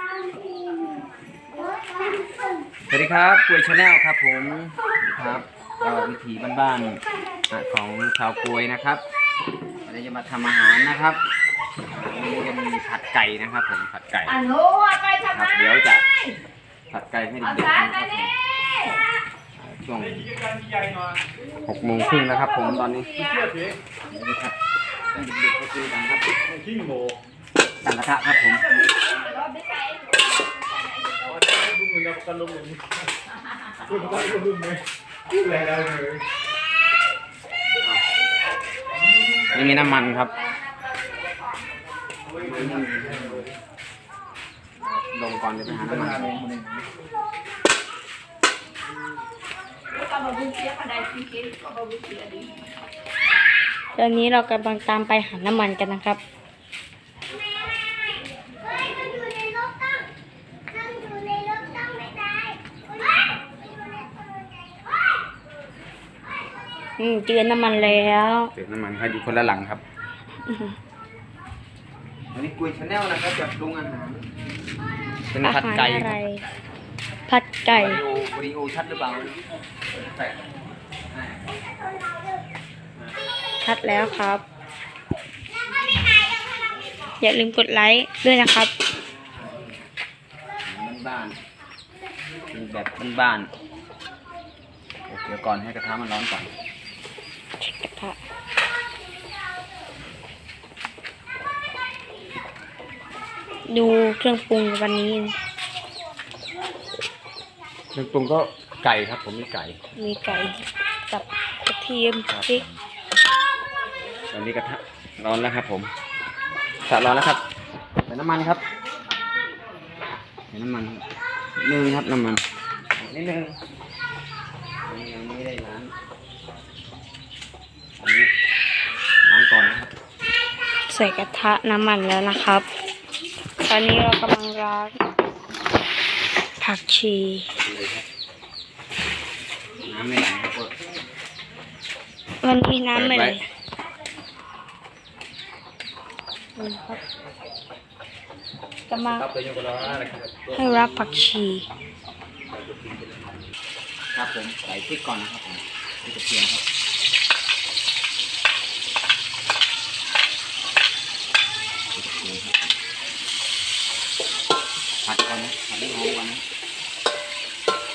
สวัสดีครับกล้วยชาแนลครับผมครับก็วิถีบ้านๆอะของชาวกล้วยนะครับวันนี้จะมาทำอาหารนะครับวันนี้จะมีผัดไก่นะครับ ผมผัดไก่อนุเอาไปทำคไมรับเดี๋ยวจะผัดไก่ให้เอาเด็กๆสารนะคมารับผมนี่อ่าช่วงหกโมงครึ่งแล้วครับ ผมตอนนี้เชื่อสิเดี๋ยวจะผัดให้เด็กๆเขาซื้อกันครับไม่ทิ้งโบตั้งกระทะครับผม ลุงเงินเรากันลุงเงินลุงกันลุงเงินอะไรอะไรเลยนี่มีน้ำมันครับ ลงก่อนเดี๋ยวไปหาน้ำมันเสียตอนนี้เรากำลังตามไปหาน้ำมันกันนะครับ อืมเจอน้ำมันแล้วเติมน้ำมันครับอยู่คนละหลังครับอื้อหือวันนี้กุยชาแนลนะครับจะปรุงอาหารเป็นอาผัดหารไก่อะไรผัดไก่ วิดีโอวิดีโอชัดหรือเปล่าแต่ชัดแล้วครับ อย่าลืมกดไลค์ด้วยนะครับ บ้านๆเป็นแบบบ้านๆเดี๋ยวก่อนให้กระทะมันร้อนก่อน เช็คกระทะ ดูเครื่องปรุงวันนี้ เครื่องปรุงก็ไก่ครับ ผมมีไก่ มีไก่กับกระเทียมครับ พริกตอนนี้กระทะร้อนแล้วครับ ผมกระทะร้อนแล้วครับใส่น้ำมันครับใส่น้ำมันครับนิดนึงครับน้ำมันนิดนึงอันนี้ยังไม่ได้ล้างอันนี้ล้างก่อนนะครับ ใส่กระทะน้ำมันแล้วนะครับ ตอนนี้เรากำลังล้างผักชีน้ำไม่ไหลครับก็วันนี้น้ำไม่ไหลเปิดไว้นี่ครับจะมาครับตัวยังก็ร้อนอะไรครับให้รักผักชีครับผมใส่พริกก่อนนะครับผมพริกกระเทียมครับพริกกระเทียมครับ ผัดก่อนนะผัดให้หอมก่อนนะ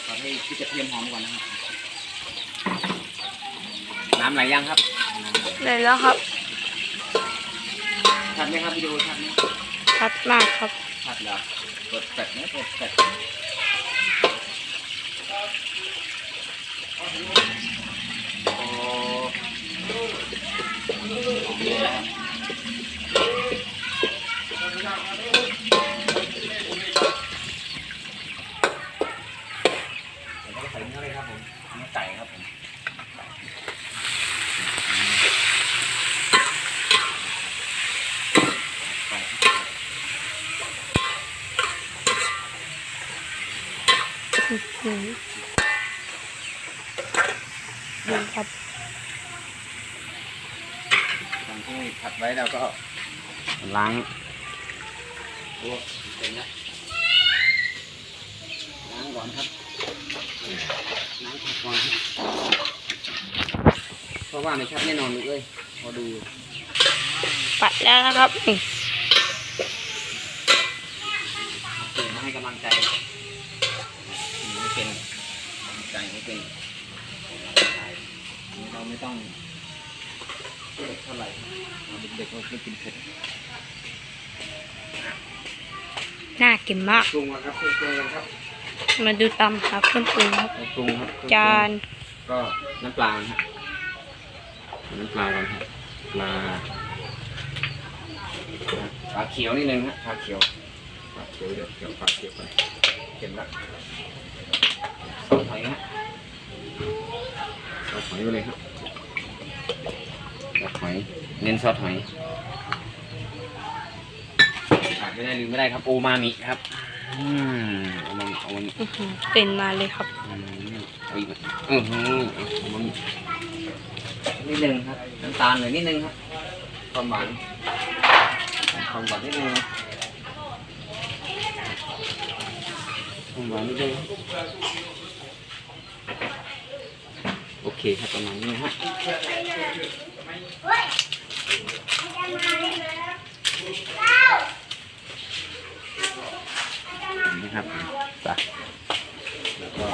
ผัดให้พริกกระเทียมหอมก่อนนะครับ น้ำไหลยังครับเลยแล้วครับชัดไหมครับวิดีโอชัดไหมชัดมากครับชัดแล้วกดแปดนะกดแปดโอ้เดี๋ยวเราก็ใส่เนื้อเลย ครับผมเนื้อไก่ครับผมไก่อื้อหือดูครับตอนที่ผัดไว้เราก็ล้างโอ้เสร็จแล้วล้างก่อนครับ ล้างผักก่อนครับเพราะว่าไม่ชัดแน่นอนลูกเอ้ยพอดูปัดแล้วนะครับนี่เกิดมาให้กำลังใจไม่เป็นกำลังใจไม่เป็นนี่เราไม่ต้องเผ็ดเท่าไหร่เราเด็กๆเราไม่กินเผ็ดน่ากินมากปรุงแล้วครับปรุงกันครับ มาดูตำครับเครื่องปรุงครับเราปรุงครับจานก็น้ำปลาครับน้ำปลาก่อนครับปลาปลาเขียวนิดนึงฮะปลาเขียวปลาเขียวเดี๋ยวเขียวปลาเขียวไปเข็มละซอสหอยฮะซอสหอยไปเลยครับซอสหอยเน้นซอสหอยขาดไม่ได้ลืมไม่ได้ครับโอมามิครับ อืมเอามาเอามาอื้อหือเต็นมาเลยครับ อืมเอาอีกไหมอือหือเอามันนิดนึงครับน้ำตาลหน่อยนิดนึงครับความหวานความหวานนิดนึงหอมหวานนิดนึงโอเคครับประมาณนี้นะฮะนะครับไปแล้วก็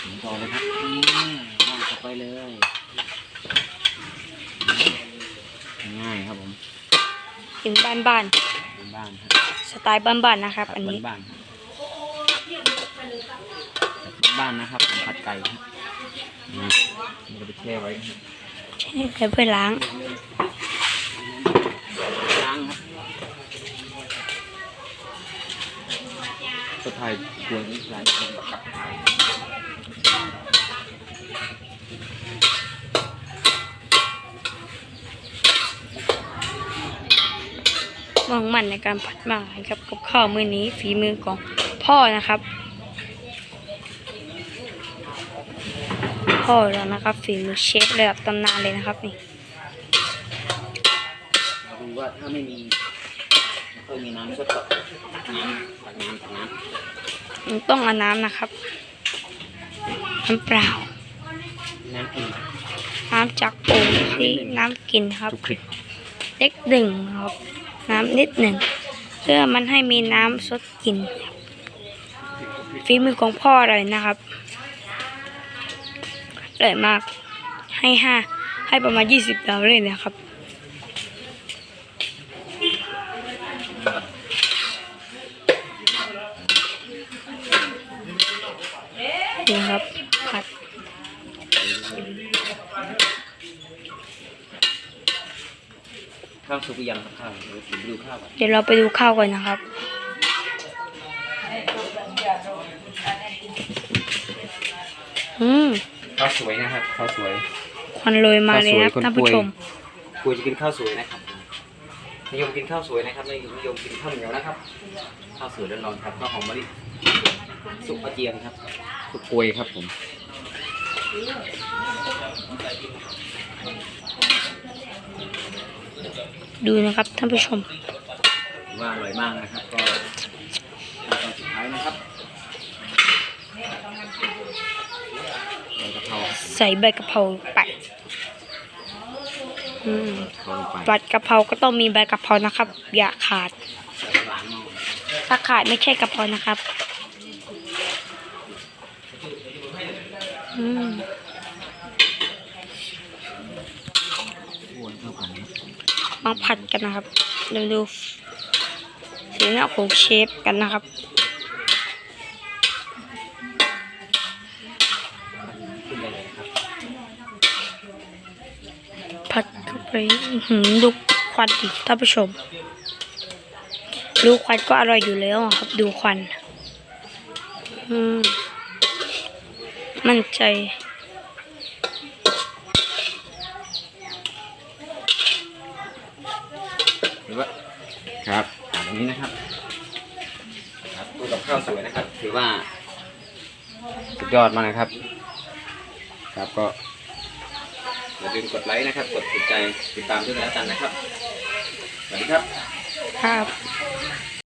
ถึงต่อเลยครับอืมวางเข้าไปเลย ง่ายครับผม กินบ้านบ้านบ้านๆครับๆสไตล์บ้านๆนะครับอันนี้บ้านๆครับบ้านๆนะครับผมผัดไก่ครับนี่นี่เราไปแช่ไว้ครับใช่แล้วเพื่อล้างล้างครับก็ถ่ายกวนนี่หลายคนกับ ถ่ายมองมั่นในการผัดหมาให้กับกับข้าวมื้อนี้ฝีมือของพ่อนะครับ พ่อเรานะครับฝีมือเชฟระดับตำนานเลยนะครับนี่เราดูว่าถ้าไม่มีไม่ค่อยมีน้ำก็ตักน้ำตักน้ำตักน้มันต้องเอาน้ำนะครับน้ำเปล่าำน้ำอุ่นน้ำจากโอ่งที่น้ำกินครับทุกคลิปเล็กหนึ่งครับ น้ำนิดหนึ่ง เพื่อมันให้มีน้ำสดกินฝีมือของพ่อเลยนะครับเลยมากให้ห้าให้ประมาณยี่สิบดาวเลยนะครับนี่ครับผัด ข้าวสุกหรือยังครับข้าวเดี๋ยวผมไปดูข้าวก่อนเดี๋ยวเราไปดูข้าวก่อนนะครับอืมข้าวสวยนะครับข้าวสวยควันโรยมาเลยนะครับข้าวสวยท่านผู้คนป่วยชมกูจะกินข้าวสวยนะครับนิยมกินข้าวสวยนะครับไม่นิยมกินข้าวเหนียวนะครับ ข้าวสวยร้อนๆครับข้าวหอมมะลิสุกกระเจียงครับสุกกล้วยครับผม ดูนะครับท่านผู้ชมว่าอร่อยมากนะครับก็ขั้นตอนสุดท้ายนะครับใบกะเพราใส่ใบกะเพราไปอืมเข้าลงไปผัดกะเพราก็ต้องมีใบกะเพรานะครับ อย่าขาดใส่หวานหน่อยถ้าขาดไม่ใช่กะเพรานะครับ อืม วนเข้ากันนะ มาผัดกันนะครับเดี๋ยวดูสีหน้าของเชฟกันนะครับผัดเข้าไปหืมดูควันดิท่านผู้ชม ดูควันก็อร่อยอยู่แล้วครับ ดูควัน อืม มั่นใจ หรือว่า ครับตรงนี้นะครับ ครับตู้กับข้าวสวยนะครับ ถือว่า สุดยอดมากนะครับ ครับก็อย่าลืมกดไลค์นะครับ กดติดใจติดตามด้วยนะกันนะครับสวัสดีครับ ครับ